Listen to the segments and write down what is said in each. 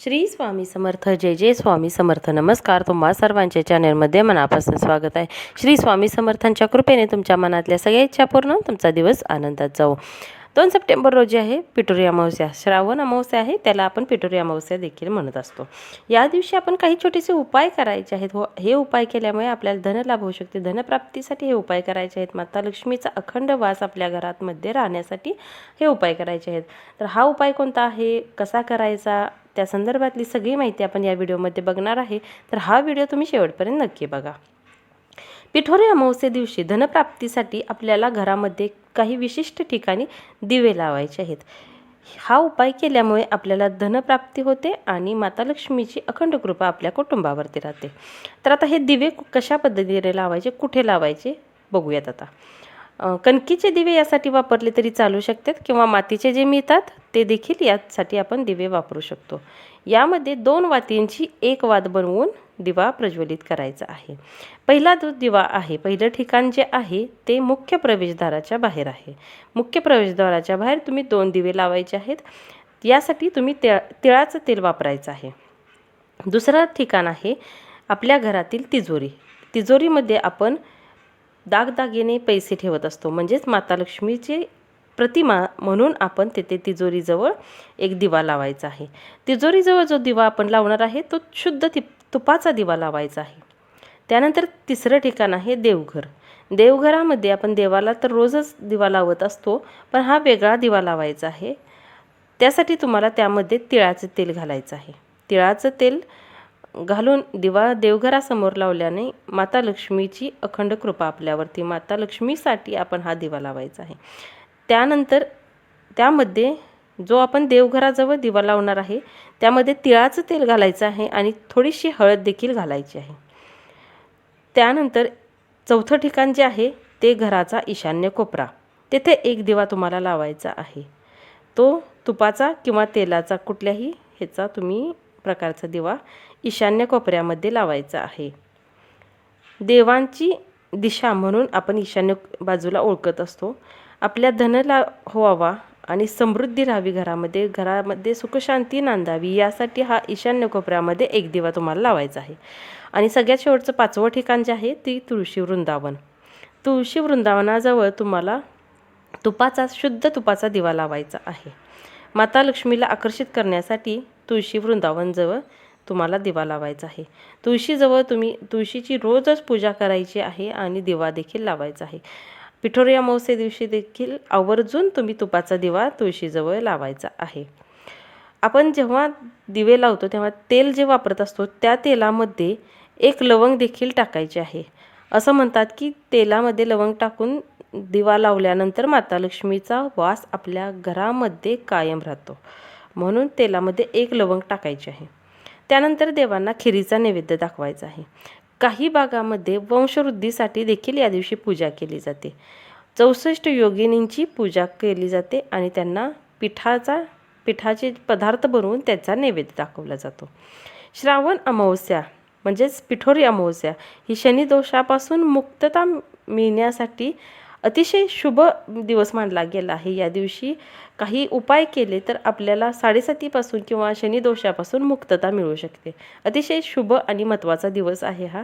श्री स्वामी समर्थ जय जय स्वामी समर्थ. नमस्कार तुम्हा सर्वांच्या चॅनलमध्ये मनापासून स्वागत आहे. श्री स्वामी समर्थांच्या कृपेने तुमच्या मनातल्या सगळ्या इच्छा पूर्ण तुमचा दिवस आनंदात जाऊ दोन सप्टेंबर रोजी आहे पिटोरी अमावस्या. श्रावण अमावस्या आहे त्याला आपण पिटोरी अमावस्या देखील म्हणत असतो. या दिवशी आपण काही छोटेसे उपाय करायचे आहेत. हो हे उपाय केल्यामुळे आपल्याला धनलाभ होऊ शकते. धनप्राप्तीसाठी हे उपाय करायचे आहेत. माता लक्ष्मीचा अखंड वास आपल्या घरातमध्ये राहण्यासाठी हे उपाय करायचे आहेत. तर हा उपाय कोणता आहे? कसा करायचा? त्या संदर्भातली सगळी माहिती आपण या व्हिडिओमध्ये बघणार आहे. तर हा व्हिडिओ तुम्ही शेवटपर्यंत नक्की बघा. पिठोरी अमावस्ये दिवशी धनप्राप्तीसाठी आपल्याला घरामध्ये काही विशिष्ट ठिकाणी दिवे लावायचे आहेत. हा उपाय केल्यामुळे आपल्याला धनप्राप्ती होते आणि माता लक्ष्मीची अखंड कृपा आपल्या कुटुंबावरती राहते. तर आता हे दिवे कशा पद्धतीने लावायचे कुठे लावायचे बघूयात आता. कणकीचे दिवे यासाठी वापरले तरी चालू शकतात किंवा मातीचे जे मिळतात ते देखील यासाठी आपण दिवे वापरू शकतो. यामध्ये दोन वातींची एक वात बनवून दिवा प्रज्वलित करायचा आहे. पहिला जो दिवा आहे पहिलं ठिकाण जे आहे ते मुख्य प्रवेशद्वाराच्या बाहेर आहे. मुख्य प्रवेशद्वाराच्या बाहेर तुम्ही दोन दिवे लावायचे आहेत. यासाठी तुम्ही तिळ तिळाचं तेल वापरायचं आहे. दुसरं ठिकाण आहे आपल्या घरातील तिजोरी. तिजोरीमध्ये आपण दागदागिने पैसे ठेवत असतो. म्हणजेच माता लक्ष्मीची प्रतिमा म्हणून आपण तेथे तिजोरीजवळ एक दिवा लावायचा आहे. तिजोरीजवळ जो दिवा आपण लावणार आहे तो शुद्ध ति तुपाचा दिवा लावायचा आहे. त्यानंतर तिसरं ठिकाण आहे देवघर. देवघरामध्ये आपण देवाला तर रोजच दिवा लावत असतो पण हा वेगळा दिवा लावायचा आहे. त्यासाठी तुम्हाला त्यामध्ये तिळाचं तेल घालायचं आहे. तिळाचं तेल घालून दिवा देवघरासमोर लावल्याने माता लक्ष्मीची अखंड कृपा आपल्यावरती. माता लक्ष्मीसाठी आपण हा दिवा लावायचा आहे. त्यानंतर त्यामध्ये जो आपण देवघराजवळ दिवा लावणार आहे त्यामध्ये तिळाचं तेल घालायचं आहे आणि थोडीशी हळद देखील घालायची आहे. त्यानंतर चौथं ठिकाण जे आहे ते घराचा ईशान्य कोपरा. तेथे एक दिवा तुम्हाला लावायचा आहे. तो तुपाचा किंवा तेलाचा कुठल्याही ह्याचा तुम्ही प्रकारचा दिवा ईशान्य कोपऱ्यामध्ये लावायचा आहे. देवांची दिशा म्हणून आपण ईशान्य बाजूला ओळखत असतो. आपल्या धनला व्हावा आणि समृद्धी राहावी घरामध्ये. घरामध्ये सुखशांती नांदावी यासाठी हा ईशान्य कोपऱ्यामध्ये एक दिवा तुम्हाला लावायचा आहे. आणि सगळ्यात शेवटचं पाचवं ठिकाण जे आहे ती तुळशी वृंदावन. तुळशी वृंदावनाजवळ तुम्हाला तुपाचा शुद्ध तुपाचा दिवा लावायचा आहे. माता लक्ष्मीला आकर्षित करण्यासाठी तुळशी वृंदावनजवळ तुम्हाला दिवा लावायचा आहे. तुळशीजवळ तुम्ही तुळशीची रोजच पूजा करायची आहे आणि दिवा देखील लावायचा आहे. पिठोरी अमावस्ये दिवशी देखील आवर्जून तुम्ही तुपाचा दिवा तुळशीजवळ लावायचा आहे. आपण जेव्हा दिवे लावतो तेव्हा तेल जे वापरत असतो त्या तेलामध्ये एक लवंग देखील टाकायचे आहे. असं म्हणतात की तेलामध्ये लवंग टाकून दिवा लावल्यानंतर माता लक्ष्मीचा वास आपल्या घरामध्ये कायम राहतो. म्हणून तेलामध्ये एक लवंग टाकायची आहे. त्यानंतर देवांना खिरीचा नैवेद्य दाखवायचा आहे. काही भागामध्ये वंशवृद्धीसाठी देखील या दिवशी पूजा केली जाते. चौसष्ट योगिनींची पूजा केली जाते आणि त्यांना पिठाचा पिठाचे पदार्थ बनवून त्याचा नैवेद्य दाखवला जातो. श्रावण अमावस्या म्हणजेच पिठोरी अमावस्या ही शनिदोषापासून मुक्तता मिळण्यासाठी अतिशय शुभ दिवस मानला गेला आहे. या दिवशी काही उपाय केले तर आपल्याला साडेसातीपासून किंवा शनिदोषापासून मुक्तता मिळू शकते. अतिशय शुभ आणि महत्त्वाचा दिवस आहे हा.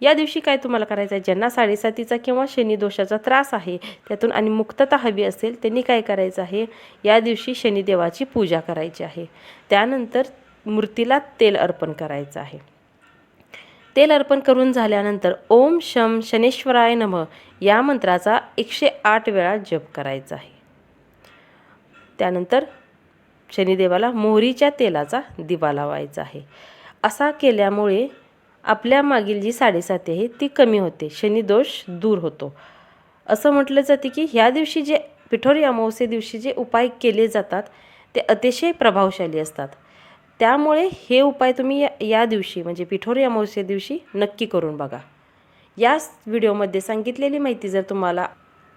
या दिवशी काय तुम्हाला करायचं आहे? ज्यांना साडेसातीचा किंवा शनिदोषाचा त्रास आहे त्यातून आणि मुक्तता हवी असेल त्यांनी काय करायचं आहे? या दिवशी शनिदेवाची पूजा करायची आहे. त्यानंतर मूर्तीला तेल अर्पण करायचं आहे. तेल अर्पण करून झाल्यानंतर ओम शम शनेश्वराय नम या मंत्राचा एकशे आठ वेळा जप करायचा आहे. त्यानंतर शनिदेवाला मोहरीच्या तेलाचा दिवा लावायचा आहे. असा केल्यामुळे आपल्या मागील जी साडेसाती आहे ती कमी होते. शनिदोष दूर होतो. असं म्हटलं जाते की ह्या दिवशी जे पिठोरी अमावस्ये दिवशी जे उपाय केले जातात ते अतिशय प्रभावशाली असतात. त्यामुळे हे उपाय तुम्ही या या दिवशी म्हणजे पिठोरी अमावस्या दिवशी नक्की करून बघा. या व्हिडिओमध्ये सांगितलेली माहिती जर तुम्हाला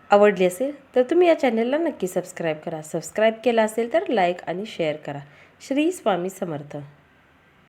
आवडली असेल तर तुम्ही या चॅनलला नक्की सबस्क्राईब करा. सबस्क्राईब केला असेल तर लाईक आणि शेअर करा. श्री स्वामी समर्थ.